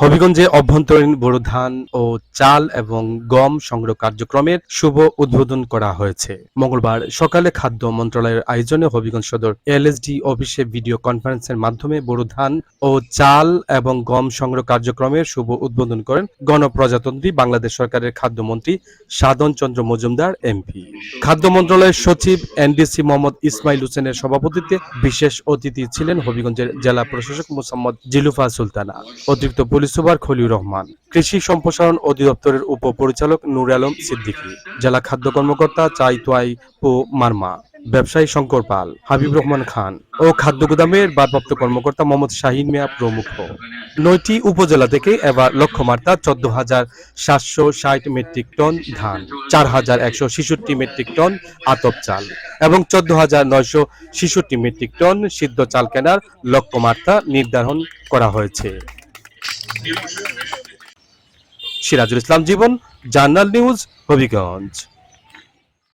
হবিগঞ্জে অভ্যন্তরীণ বোরো ধান ও চাল এবং গম সংগ্রহ কার্যক্রমের শুভ উদ্বোধন করা হয়েছে। মঙ্গলবার সকালে খাদ্য মন্ত্রণালয়ের আয়োজনে হবিগঞ্জ সদর এলএসডি অফিসে ভিডিও কনফারেন্সের মাধ্যমে বোরো ধান ও চাল এবং গম সংগ্রহ কার্যক্রমের শুভ উদ্বোধন করেন গণপ্রজাতন্ত্রী বাংলাদেশ সরকারের খাদ্যমন্ত্রী সাধন চন্দ্র মজুমদার, এমপি। খাদ্য মন্ত্রণালয়ের সচিব এনডিসি মোহাম্মদ ইসমাইল হোসেনের সভাপতিত্বে বিশেষ অতিথি ছিলেন হবিগঞ্জের জেলা প্রশাসক মোসাম্মদ জিলুফা সুলতানা। অতিরিক্ত পুলিশ সুপার খলিউর রহমান, কৃষি সম্প্রসারণ অধিদপ্তরের উপপরিচালক নূর আলম সিদ্দিকী, জেলা খাদ্য কর্মকর্তা চাইতোয়াই পো মার্মা, ব্যবসায়ী শঙ্কর পাল, হাবিব রহমান খান ও খাদ্য গুদামের ভারপ্রাপ্ত কর্মকর্তা মোহাম্মদ শাহিন মিয়া প্রমুখ। নয়টি উপজেলা থেকে এবার লক্ষ্যমাত্রা চোদ্দ হাজার সাতশো ষাট মেট্রিক টন ধান, চার হাজার একশো ছেষট্টি মেট্রিক টন আতপ চাল এবং চোদ্দ হাজার নয়শো ছেষট্টি মেট্রিক টন সিদ্ধ চাল কেনার লক্ষ্যমাত্রা নির্ধারণ করা হয়েছে। Sirajul Islam Jiban journal news Habiganj.